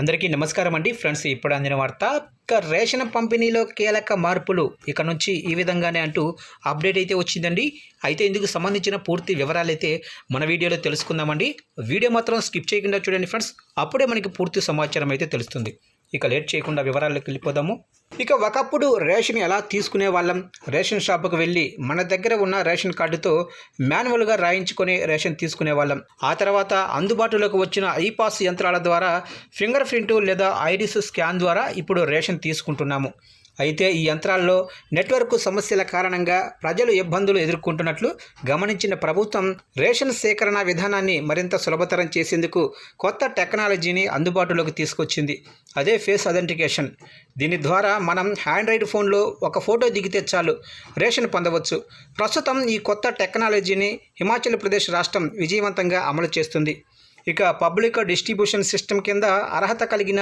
అందరికీ నమస్కారం అండి. ఫ్రెండ్స్ ఇప్పుడు అందిన వార్త ఇక రేషన్ పంపిణీలో కీలక మార్పులు. ఇక నుంచి ఈ విధంగానే అంటూ అప్డేట్ అయితే వచ్చిందండి. అయితే ఇందుకు సంబంధించిన పూర్తి వివరాలు అయితే మన వీడియోలో తెలుసుకుందామండి. వీడియో మాత్రం స్కిప్ చేయకుండా చూడండి ఫ్రెండ్స్. అప్పుడే మనకి పూర్తి సమాచారం అయితే తెలుస్తుంది. ఇక లేట్ చేయకుండా వివరాల్లోకి వెళ్ళిపోదాము. ఇక ఒకప్పుడు రేషన్ ఎలా తీసుకునే వాళ్ళం రేషన్ షాపుకు వెళ్ళి మన దగ్గర ఉన్న రేషన్ కార్డుతో మాన్యువల్గా రాయించుకొని రేషన్ తీసుకునే వాళ్ళం ఆ తర్వాత అందుబాటులోకి వచ్చిన ఐపాస్ యంత్రాల ద్వారా ఫింగర్ ప్రింట్ లేదా ఐడిస్ స్కాన్ ద్వారా ఇప్పుడు రేషన్ తీసుకుంటున్నాము. అయితే ఈ యంత్రాల్లో నెట్వర్క్ సమస్యల కారణంగా ప్రజలు ఇబ్బందులు ఎదుర్కొంటున్నట్లు గమనించిన ప్రభుత్వం రేషన్ సేకరణ విధానాన్ని మరింత సులభతరం చేసేందుకు కొత్త టెక్నాలజీని అందుబాటులోకి తీసుకొచ్చింది. అదే ఫేస్ అథెంటికేషన్. దీని ద్వారా మనం హ్యాండ్రైడ్ ఫోన్లో ఒక ఫోటో దిగితే చాలు రేషన్ పొందవచ్చు. ప్రస్తుతం ఈ కొత్త టెక్నాలజీని హిమాచల్ ప్రదేశ్ రాష్ట్రం విజయవంతంగా అమలు చేస్తుంది. ఇక పబ్లిక్ డిస్ట్రిబ్యూషన్ సిస్టమ్ కింద అర్హత కలిగిన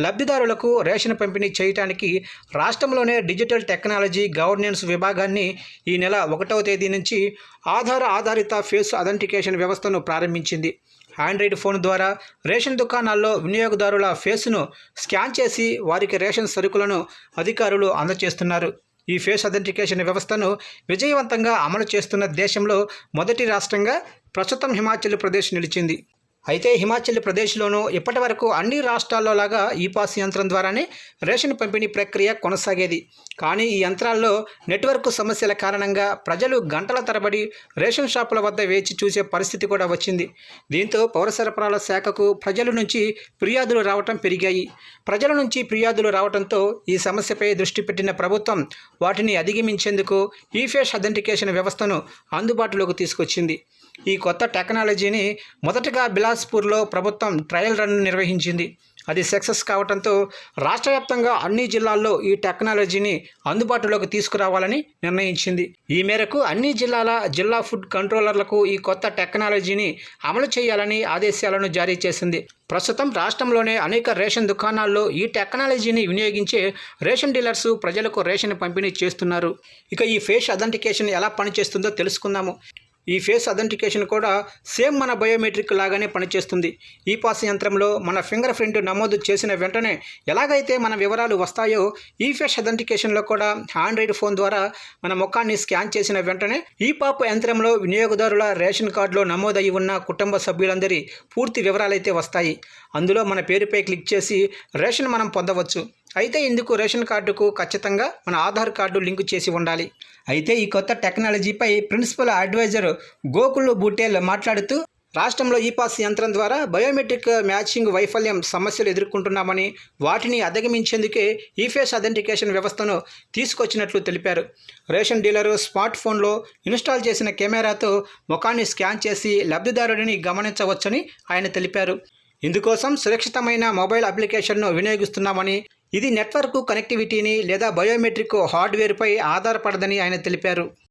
లబ్ధిదారులకు రేషన్ పంపిణీ చేయడానికి రాష్ట్రంలోనే డిజిటల్ టెక్నాలజీ గవర్నెన్స్ విభాగాన్ని ఈ నెల ఒకటవ తేదీ నుంచి ఆధార్ ఆధారిత ఫేస్ అథెంటికేషన్ వ్యవస్థను ప్రారంభించింది. ఆండ్రాయిడ్ ఫోన్ ద్వారా రేషన్ దుకాణాల్లో వినియోగదారుల ఫేస్ను స్కాన్ చేసి వారికి రేషన్ సరుకులను అధికారులు అందజేస్తున్నారు ఈ ఫేస్ అథెంటికేషన్ వ్యవస్థను విజయవంతంగా అమలు చేస్తున్న దేశంలో మొదటి రాష్ట్రంగా ప్రస్తుతం హిమాచల్ ప్రదేశ్ నిలిచింది. అయితే హిమాచల్ ప్రదేశ్లోనూ ఇప్పటి వరకు అన్ని రాష్ట్రాల్లో లాగా ఈ పాస్ యంత్రం ద్వారానే రేషన్ పంపిణీ ప్రక్రియ కొనసాగేది. కానీ ఈ యంత్రాల్లో నెట్వర్క్ సమస్యల కారణంగా ప్రజలు గంటల తరబడి రేషన్ షాపుల వద్ద వేచి చూసే పరిస్థితి కూడా వచ్చింది. దీంతో పౌర సరఫరాల శాఖకు ప్రజల నుంచి ఫిర్యాదులు రావటం పెరిగాయి. ప్రజల నుంచి ఫిర్యాదులు రావడంతో ఈ సమస్యపై దృష్టి పెట్టిన ప్రభుత్వం వాటిని అధిగమించేందుకు ఈఫేష్ అథెంటికేషన్ వ్యవస్థను అందుబాటులోకి తీసుకొచ్చింది. ఈ కొత్త టెక్నాలజీని మొదటగా బిలాస్పూర్లో ప్రభుత్వం ట్రయల్ రన్ నిర్వహించింది. అది సక్సెస్ కావడంతో రాష్ట్ర వ్యాప్తంగా అన్ని జిల్లాల్లో ఈ టెక్నాలజీని అందుబాటులోకి తీసుకురావాలని నిర్ణయించింది. ఈ మేరకు అన్ని జిల్లాల జిల్లా ఫుడ్ కంట్రోలర్లకు ఈ కొత్త టెక్నాలజీని అమలు చేయాలని ఆదేశాలను జారీ చేసింది. ప్రస్తుతం రాష్ట్రంలోనే అనేక రేషన్ దుకాణాల్లో ఈ టెక్నాలజీని వినియోగించే రేషన్ డీలర్స్ ప్రజలకు రేషన్ పంపిణీ చేస్తున్నారు. ఇక ఈ ఫేస్ అథెంటికేషన్ ఎలా పనిచేస్తుందో తెలుసుకుందాము. ఈ ఫేస్ అథెంటికేషన్ కూడా సేమ్ మన బయోమెట్రిక్ లాగానే పనిచేస్తుంది. ఈ పాస్ యంత్రంలో మన ఫింగర్ ప్రింట్ నమోదు చేసిన వెంటనే ఎలాగైతే మన వివరాలు వస్తాయో ఈ ఫేస్ అథెంటికేషన్లో కూడా ఆండ్రాయిడ్ ఫోన్ ద్వారా మన ముఖాన్ని స్కాన్ చేసిన వెంటనే ఈ పాప్ యంత్రంలో వినియోగదారుల రేషన్ కార్డులో నమోదయి ఉన్న కుటుంబ సభ్యులందరి పూర్తి వివరాలైతే వస్తాయి. అందులో మన పేరుపై క్లిక్ చేసి రేషన్ మనం పొందవచ్చు. అయితే ఇందుకు రేషన్ కార్డుకు ఖచ్చితంగా మన ఆధార్ కార్డు లింకు చేసి ఉండాలి. అయితే ఈ కొత్త టెక్నాలజీపై ప్రిన్సిపల్ అడ్వైజర్ గోకుల్ బుటేల్ మాట్లాడుతూ రాష్ట్రంలో ఈ పాస్ యంత్రం ద్వారా బయోమెట్రిక్ మ్యాచింగ్ వైఫల్యం సమస్యలు ఎదుర్కొంటున్నామని వాటిని అధిగమించేందుకే ఈఫేస్ అథెంటికేషన్ వ్యవస్థను తీసుకొచ్చినట్లు తెలిపారు. రేషన్ డీలరు స్మార్ట్ ఫోన్లో ఇన్స్టాల్ చేసిన కెమెరాతో ముఖాన్ని స్కాన్ చేసి లబ్ధిదారుడిని గమనించవచ్చని ఆయన తెలిపారు. ఇందుకోసం సురక్షితమైన మొబైల్ అప్లికేషన్ను వినియోగిస్తున్నామని ఇది నెట్వర్క్ కనెక్టివిటీని లేదా బయోమెట్రిక్ హార్డ్వేర్పై ఆధారపడదని ఆయన తెలిపారు.